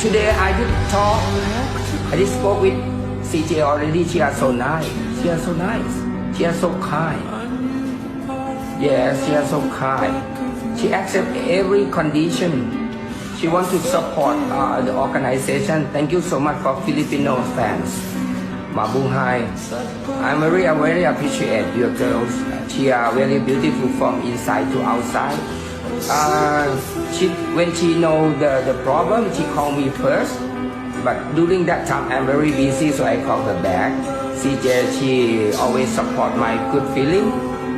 today I did talk. I did spoke with CJ already. She are so nice. She are so nice. She are so kind. Yes, she are so kind. She accept every condition. She want to support uh, the organization. Thank you so much for Filipino fans. Mabuhay. I'm very, very appreciate your girls. She are very beautiful from inside to outside. Uh, she, when she know the, the problem, she call me first. But during that time, I'm very busy, so I call her back. CJ, she always support my good feeling.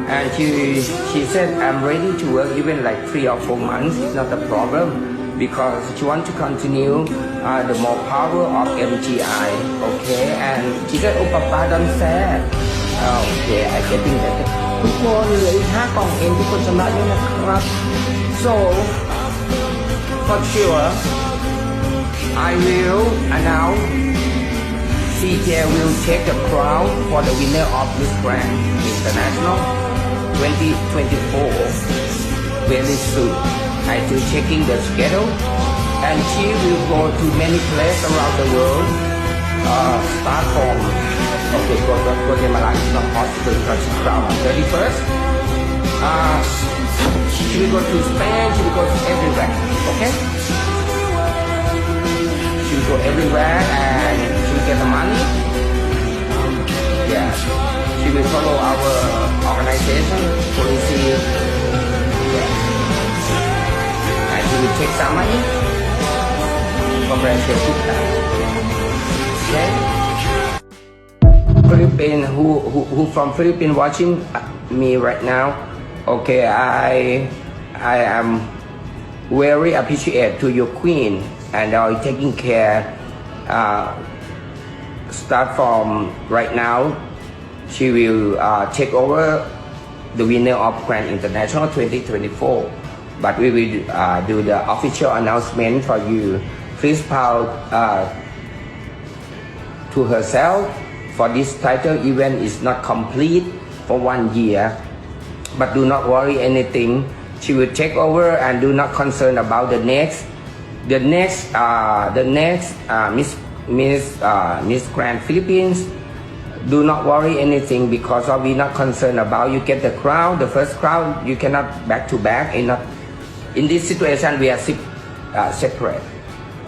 And she, she said, I'm ready to work even like three or four months. It's not a problem because she want to continue uh, the more power of MGI. Okay, and she said, oh, Papa, don't sad. Oh, okay, I getting that. ทุกคนเหลืออีกห้ากล่องเองทุกคนชำระด้วยนะครับ so for sure I will announce CJ will take the crown for the winner of Miss Grand International 2024 very soon. I still checking the schedule and she will go to many places around the world. Uh, start from okay, go to Guatemala is not possible because she's crowned on 31st. Uh, she will go to Spain, she will go everywhere. Okay? She will go everywhere and she will get the money. Yeah. She will follow our organization, policy. Yeah. And she will take some money from Brazil Philippine, who, who, who from Philippines watching me right now, okay, I, I am very appreciate to your queen and are taking care, uh, start from right now, she will uh, take over the winner of Grand International 2024. But we will uh, do the official announcement for you. Please proud uh, to herself for this title event is not complete for one year. But do not worry anything. She will take over and do not concern about the next. The next, uh, the next uh, Miss Miss uh, Miss Grand Philippines do not worry anything because we not concerned about you get the crown the first crown you cannot back to back and not in this situation we are uh, separate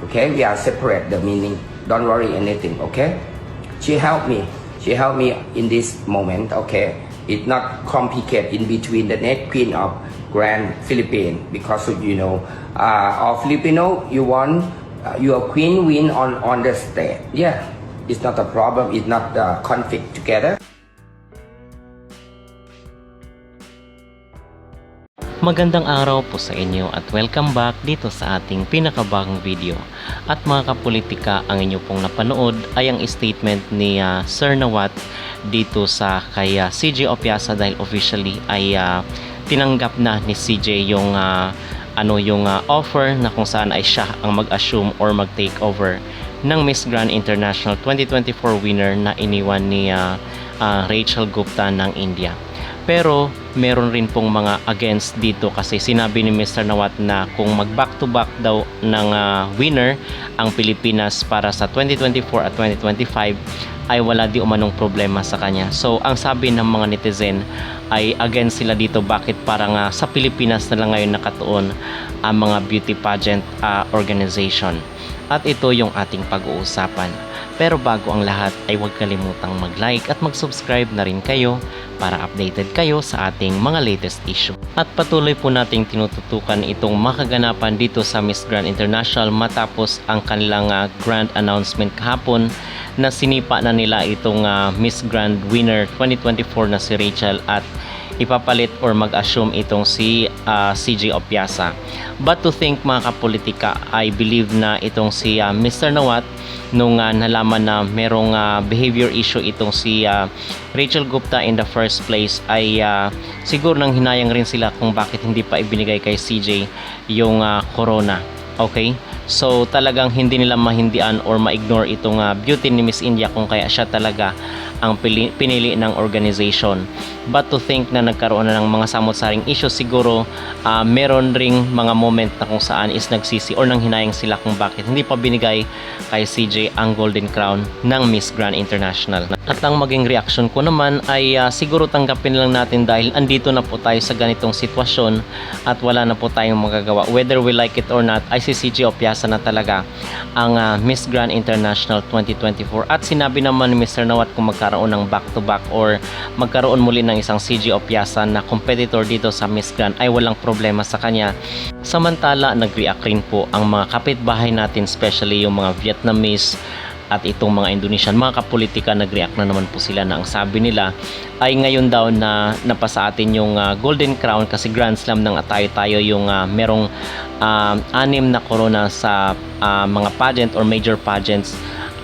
okay we are separate the meaning don't worry anything okay she helped me. She helped me in this moment okay? It's not complicated in between the next queen of grand philippine because you know uh, of filipino you want uh, your queen win on on the stage. Yeah it's not a problem. It's not a conflict together Magandang araw po sa inyo at welcome back dito sa ating pinakabagong video. At mga kapolitika, ang inyo pong napanood ay ang statement ni ah, Sir Nawat dito sa kay ah, CJ Opiasa dahil officially ay ah, tinanggap na ni CJ yung ah, ano yung ah, offer na kung saan ay siya ang mag-assume or mag-take over ng Miss Grand International 2024 winner na iniwan ni ah, ah, Rachel Gupta ng India. Pero meron rin pong mga against dito kasi sinabi ni Mr. Nawat na kung mag back to back daw ng ah, winner ang Pilipinas para sa 2024 at 2025 ay wala di umanong problema sa kanya. So ang sabi ng mga netizen ay against sila dito bakit parang ah, sa Pilipinas na lang ngayon nakatuon ang mga beauty pageant ah, organization. At ito yung ating pag-uusapan. Pero bago ang lahat ay huwag kalimutang mag-like at mag-subscribe na rin kayo para updated kayo sa ating mga latest issue. At patuloy po nating tinututukan itong makaganapan dito sa Miss Grand International matapos ang kanilang ah, grand announcement kahapon na sinipa na nila itong ah, Miss Grand winner 2024 na si Rachel at ipapalit or mag-assume itong si ah, CJ Opiasa. But to think mga kapolitika, I believe na itong si ah, Mr. Nawat nung ah, nalaman na merong ah, behavior issue itong si ah, Rachel Gupta in the first place ay ah, siguro nang hinayang rin sila kung bakit hindi pa ibinigay kay CJ yung ah, corona. Okay? So talagang hindi nila mahindian or ma-ignore itong ah, beauty ni Miss India kung kaya siya talaga ang pili- pinili ng organization. But to think na nagkaroon na ng mga samot-saring issues siguro ah, meron ring mga moment na kung saan is nagsisi or nang hinayang sila kung bakit hindi pa binigay kay CJ ang Golden Crown ng Miss Grand International. At ang maging reaction ko naman ay ah, siguro tanggapin lang natin dahil andito na po tayo sa ganitong sitwasyon at wala na po tayong magagawa. Whether we like it or not, ay si CJ na talaga ang ah, Miss Grand International 2024. At sinabi naman ni Mr. Nawat kung magkaroon ng back-to-back or magkaroon muli ng isang CJ Opiasa na competitor dito sa Miss Grand ay walang problema sa kanya. Samantala, nag-react rin po ang mga kapitbahay natin, especially yung mga Vietnamese at itong mga Indonesian, mga kapolitika nag-react na naman po sila na ang sabi nila ay ngayon daw na napasa atin yung ah, Golden Crown kasi Grand Slam ng tayo-tayo yung ah, merong ah, anim na corona sa ah, mga pageant or major pageants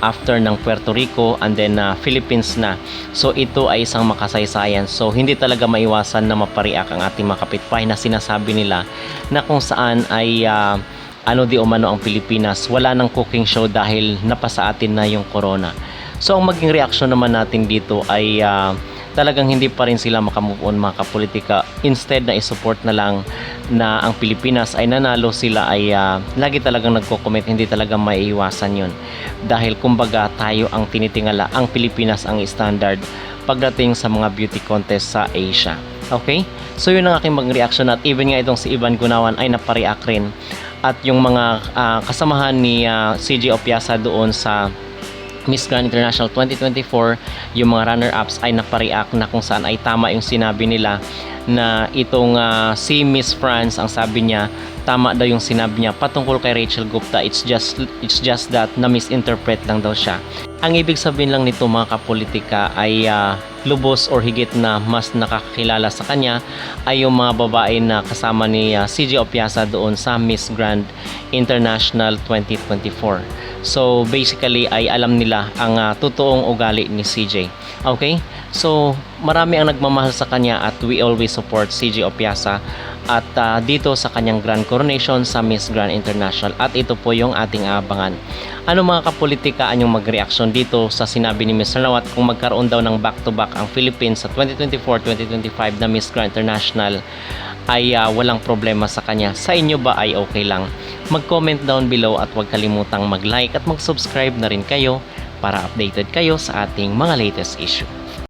after ng Puerto Rico and then ah, Philippines na. So ito ay isang makasaysayan. So hindi talaga maiwasan na mapariak ang ating mga kapitbahay na sinasabi nila na kung saan ay ah, ano di umano ang Pilipinas, wala nang cooking show dahil napasa atin na yung corona. So ang maging reaksyon naman natin dito ay ah, talagang hindi pa rin sila makamove on mga kapolitika. Instead na isupport na lang na ang Pilipinas ay nanalo sila ay ah, lagi talagang nagko-comment, hindi talaga maiiwasan yun. Dahil kumbaga tayo ang tinitingala, ang Pilipinas ang standard pagdating sa mga beauty contest sa Asia. Okay? So yun ang aking maging reaction at even nga itong si Ivan Gunawan ay napareact rin at yung mga ah, kasamahan ni ah, CJ Opiasa doon sa Miss Grand International 2024 yung mga runner-ups ay napareact na kung saan ay tama yung sinabi nila na itong ah, si Miss France ang sabi niya tama daw yung sinabi niya patungkol kay Rachel Gupta. It's just it's just that na misinterpret lang daw siya ang ibig sabihin lang nito mga kapolitika ay ah, lubos or higit na mas nakakilala sa kanya ay yung mga babae na kasama ni ah, CJ Opiasa doon sa Miss Grand International 2024 So basically ay alam nila ang ah, totoong ugali ni CJ. Okay? So marami ang nagmamahal sa kanya at we always support CJ Opiasa at ah, dito sa kanyang Grand Coronation sa Miss Grand International at ito po yung ating abangan. Ano mga kapolitika ang yung mag-reaction dito sa sinabi ni Mr. Nawat kung magkaroon daw ng back-to-back ang Philippines sa 2024-2025 na Miss Grand International ay ah, walang problema sa kanya. Sa inyo ba ay okay lang? Mag-comment down below at huwag kalimutang mag-like at mag-subscribe na rin kayo para updated kayo sa ating mga latest issue.